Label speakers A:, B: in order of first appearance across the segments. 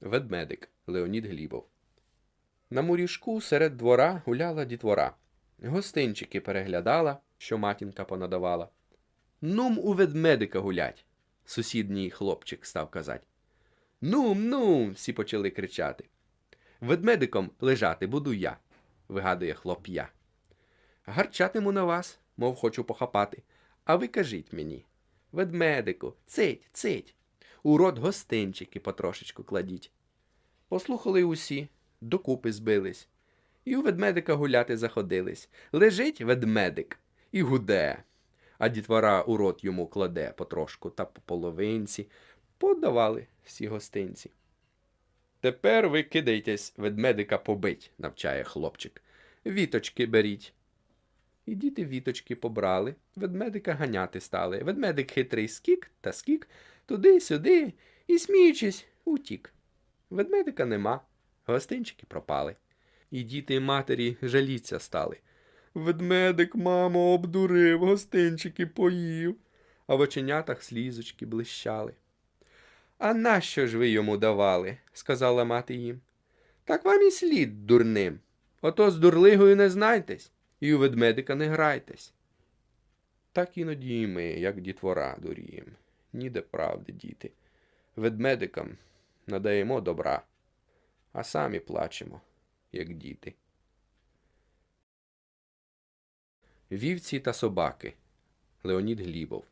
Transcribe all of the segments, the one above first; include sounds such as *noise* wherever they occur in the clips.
A: Ведмедик Леонід Глібов. На мурішку серед двора гуляла дітвора. Гостинчики переглядала, що матінка понадавала. Нум у ведмедика гулять, сусідній хлопчик став казать. Нум, нум. всі почали кричати. Ведмедиком лежати буду я, вигадує хлоп'я. Гарчатиму на вас, мов хочу похапати. А ви кажіть мені, ведмедику, цить, цить, у рот гостинчики потрошечку кладіть. Послухали усі, докупи збились, і у ведмедика гуляти заходились. Лежить ведмедик і гуде, а дітвора у рот йому кладе потрошку та по половинці, подавали всі гостинці. Тепер ви кидайтесь ведмедика побить, навчає хлопчик. Віточки беріть. І діти віточки побрали, ведмедика ганяти стали. Ведмедик хитрий скік та скік, туди-сюди, і, сміючись, утік. Ведмедика нема, гостинчики пропали. І діти матері жаліться стали. Ведмедик, мамо, обдурив, гостинчики поїв, а в оченятах слізочки блищали. А нащо ж ви йому давали? сказала мати їм. Так вам і слід дурним. Ото з дурлигою не знайтесь, і у ведмедика не грайтесь. Так іноді і ми, як дітвора, дурієм. Ніде правди, діти. Ведмедикам надаємо добра, а самі плачемо, як діти. Вівці та собаки Леонід Глібов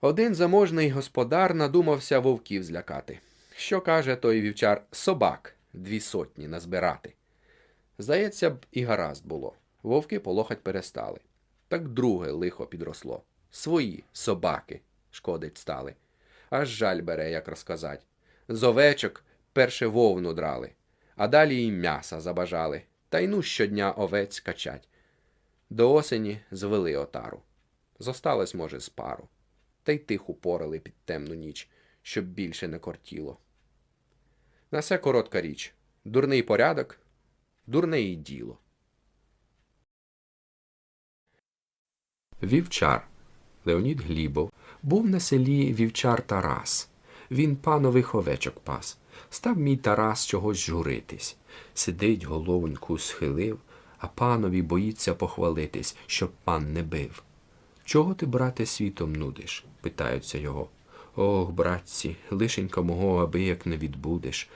A: один заможний господар надумався вовків злякати. Що каже той вівчар собак дві сотні назбирати. Здається б, і гаразд було. Вовки полохать перестали. Так друге лихо підросло. Свої собаки шкодить стали. Аж жаль бере, як розказать. З овечок перше вовну драли, а далі й м'яса забажали, та й ну щодня овець качать. До осені звели отару. Зосталось, може, з пару та й тих упорали під темну ніч, щоб більше не кортіло. На все коротка річ дурний порядок, дурне і діло. Вівчар Леонід Глібов був на селі вівчар Тарас. Він панових овечок пас. Став мій Тарас чогось журитись. Сидить, головоньку схилив, а панові боїться похвалитись, щоб пан не бив. Чого ти, брате, світом нудиш? питаються його. Ох, братці, лишенька мого аби як не відбудеш.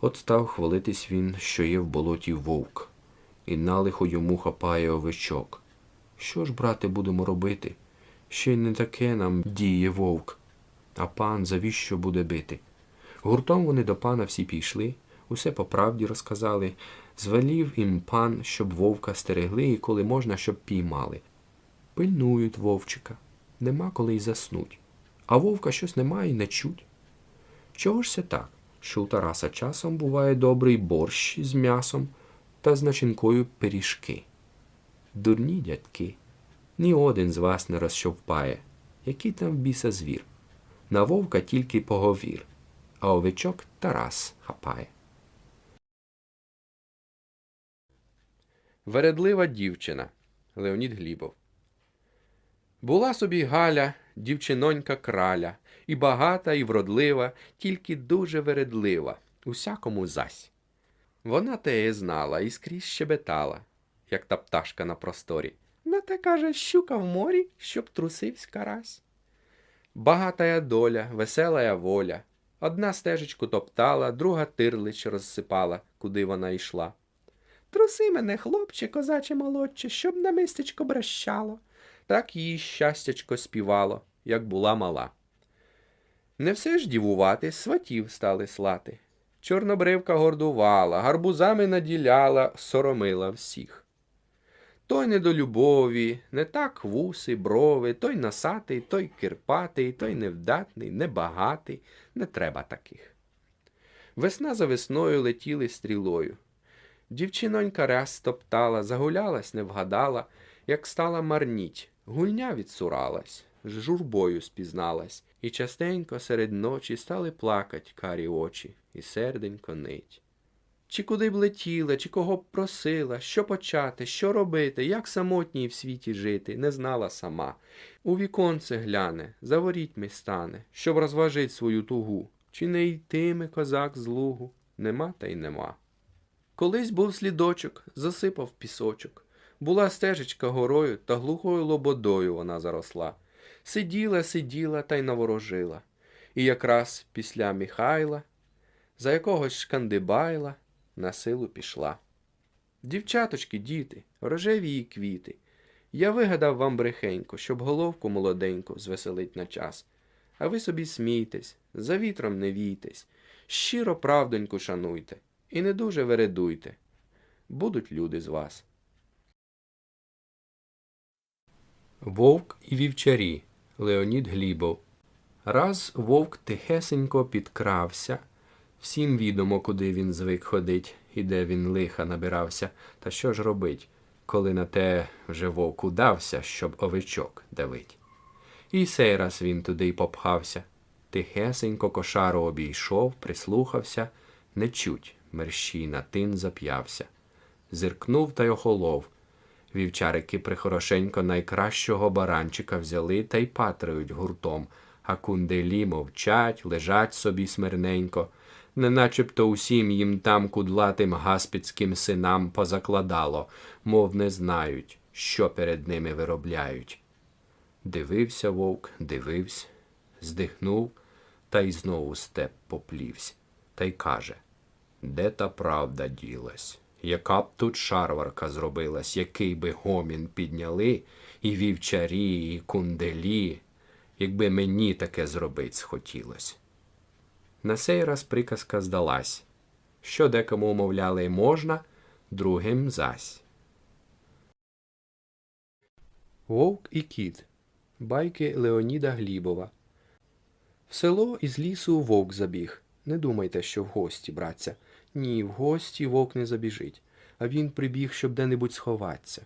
A: От став хвалитись він, що є в болоті вовк, і налихо йому хапає овечок. Що ж, брате, будемо робити? Ще й не таке нам діє вовк, а пан завіщо буде бити? Гуртом вони до пана всі пішли, усе по правді розказали, звелів їм пан, щоб вовка стерегли і коли можна, щоб піймали. Пильнують вовчика, нема коли й заснуть, а вовка щось немає й не чуть. Чого ж це так, що у Тараса часом буває добрий борщ з м'ясом та з начинкою пиріжки? Дурні дядьки, ні один з вас не розщовпає, який там біса звір. На вовка тільки поговір, а овечок Тарас хапає. Вередлива дівчина Леонід Глібов була собі Галя, дівчинонька краля, і багата, і вродлива, тільки дуже вередлива, усякому зась. Вона теє знала і скрізь щебетала, як та пташка на просторі. На те каже щука в морі, щоб трусивсь карась. Багатая доля, веселая воля. Одна стежечку топтала, друга тирлич розсипала, куди вона йшла. Труси мене, хлопче, козаче молодче, щоб на мистечко брещало так їй щастячко співало, як була мала. Не все ж дівувати, сватів стали слати. Чорнобривка гордувала, гарбузами наділяла, соромила всіх. Той не до любові, не так вуси, брови, той насатий, той кирпатий, той невдатний, небагатий, не треба таких. Весна за весною летіли стрілою. Дівчинонька раз топтала, загулялась, не вгадала, як стала марніть, Гульня відсуралась, з журбою спізналась, і частенько серед ночі стали плакать карі очі, і серденько нить. Чи куди б летіла, чи кого б просила, що почати, що робити, як самотній в світі жити, не знала сама. У віконце гляне, за ворітьми стане, щоб розважить свою тугу. Чи не йтиме козак з лугу? Нема та й нема. Колись був слідочок, засипав пісочок. Була стежечка горою та глухою лободою вона заросла. Сиділа, сиділа та й наворожила. І якраз після Михайла, за якогось шкандибайла, на силу пішла. Дівчаточки, діти, рожеві її квіти. Я вигадав вам брехенько, щоб головку молоденьку звеселить на час. А ви собі смійтесь, за вітром не війтесь, щиро правдоньку шануйте і не дуже вередуйте. Будуть люди з вас. Вовк і вівчарі Леонід Глібов. Раз вовк тихесенько підкрався. Всім відомо, куди він звик ходить і де він лиха набирався. Та що ж робить, коли на те вже вовк удався, щоб овечок давить. І сей раз він туди й попхався. Тихесенько кошару обійшов, прислухався, не чуть, мерщій на тин зап'явся. Зиркнув та й охолов. Вівчарики прихорошенько найкращого баранчика взяли та й патрають гуртом, а кунделі мовчать, лежать собі смирненько, не начебто усім їм там кудлатим гаспідським синам позакладало, мов не знають, що перед ними виробляють. Дивився вовк, дивився, здихнув, та й знову степ поплівсь, та й каже Де та правда ділась? Яка б тут шарварка зробилась, який би гомін підняли, і вівчарі, і кунделі, якби мені таке зробить схотілось. На сей раз приказка здалась, що декому умовляли можна, другим зась. Вовк і кіт. Байки Леоніда Глібова. В село із лісу вовк забіг. Не думайте, що в гості, братця. Ні, в гості вовк не забіжить, а він прибіг, щоб де-небудь сховатися.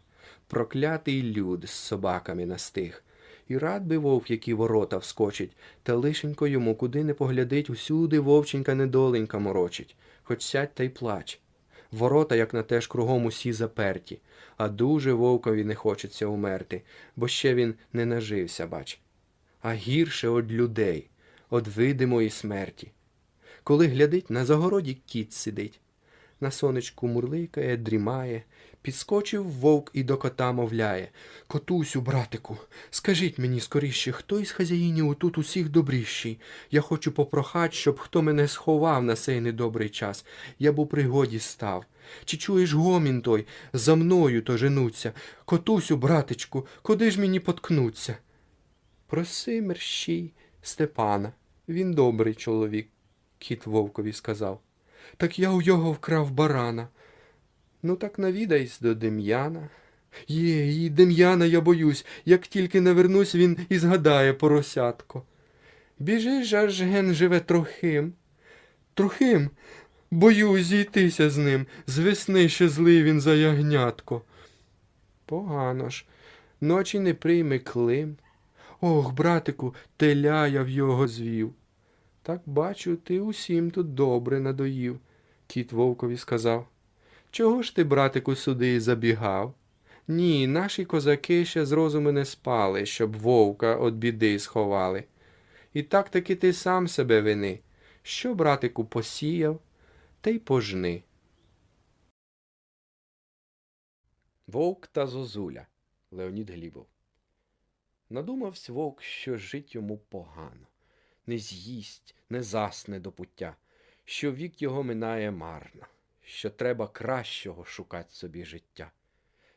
A: Проклятий люд з собаками настиг. І рад би вовк, які ворота вскочить, та лишенько йому куди не поглядить, усюди вовченька недоленька морочить, хоч сядь та й плач. Ворота, як на те ж кругом усі заперті, а дуже вовкові не хочеться умерти, бо ще він не нажився, бач. А гірше од людей, од видимої смерті. Коли глядить, на загороді кіт сидить. На сонечку мурликає, дрімає, підскочив вовк і до кота мовляє. Котусю, братику, скажіть мені скоріше, хто із хазяїнів отут усіх добріший? Я хочу попрохать, щоб хто мене сховав на сей недобрий час. Я б у пригоді став. Чи чуєш гомін той? За мною то женуться. Котусю, братичку, куди ж мені поткнуться? Проси мерщій Степана. Він добрий чоловік, кіт вовкові сказав. Так я у його вкрав барана. Ну так навідайся до Дем'яна. Є, і Дем'яна я боюсь, як тільки навернусь, він і згадає поросятко. Біжи ж аж ген живе трохим. Трохим? Боюсь зійтися з ним. З весни ще злий він за ягнятко. Погано ж, ночі не прийме клим. Ох, братику, теля я в його звів. Так бачу, ти усім тут добре надоїв, кіт вовкові сказав. Чого ж ти, братику, сюди забігав? Ні, наші козаки ще з розуму не спали, щоб вовка від біди сховали. І так таки ти сам себе вини. Що, братику, посіяв, та й пожни. Вовк та зозуля Леонід Глібов. Надумавсь вовк, що жить йому погано не з'їсть, не засне до пуття, що вік його минає марно, що треба кращого шукать собі життя.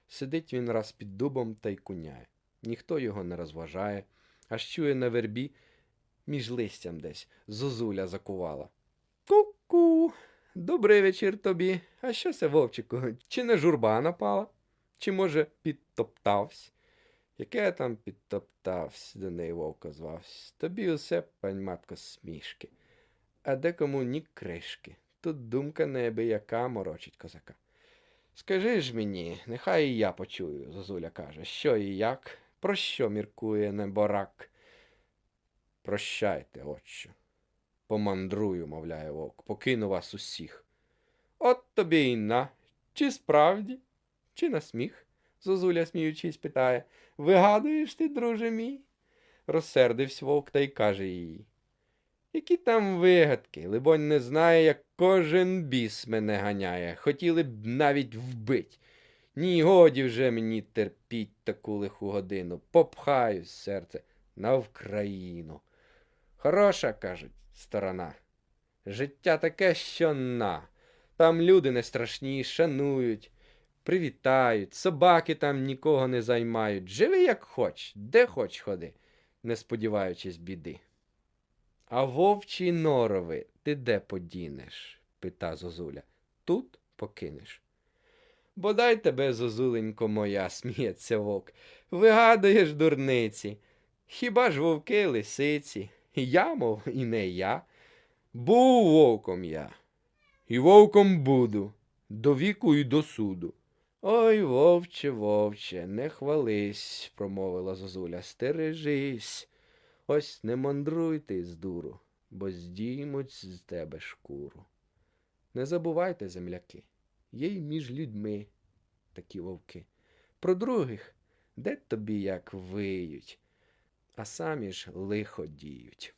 A: Сидить він раз під дубом та й куняє, ніхто його не розважає, аж чує на вербі між листям десь зозуля закувала. Ку-ку, добрий вечір тобі. А що це, вовчику? Чи не журба напала? Чи, може, підтоптавсь? Яке там підтоптавсь, до неї вовка звавсь. Тобі усе, пань матко, смішки, а декому ні кришки. Тут думка неабияка морочить козака. Скажи ж мені, нехай і я почую, Зозуля каже, що і як, про що міркує неборак. Прощайте, отче. Помандрую, мовляє вовк, покину вас усіх. От тобі й на. Чи справді, чи на сміх? Зозуля, сміючись, питає. Вигадуєш ти, друже мій? Розсердився вовк та й каже їй. Які там вигадки, либонь, не знає, як кожен біс мене ганяє. Хотіли б навіть вбить. Ні, годі вже мені терпіть таку лиху годину. Попхаю серце на Вкраїну. Хороша, кажуть, сторона. Життя таке, що на. Там люди не страшні, шанують, привітають, собаки там нікого не займають. Живи як хоч, де хоч ходи, не сподіваючись біди. А вовчі норови ти де подінеш? пита Зозуля. Тут покинеш. Бодай тебе, зозуленько моя, *laughs* сміється вовк. Вигадуєш дурниці. Хіба ж вовки лисиці? Я, мов, і не я. Був вовком я. І вовком буду, до віку і до суду. Ой, вовче, вовче, не хвались, промовила Зозуля, стережись. Ось не мандруй ти з дуру, бо здіймуть з тебе шкуру. Не забувайте, земляки, є й між людьми такі вовки. Про других де тобі як виють, а самі ж лихо діють.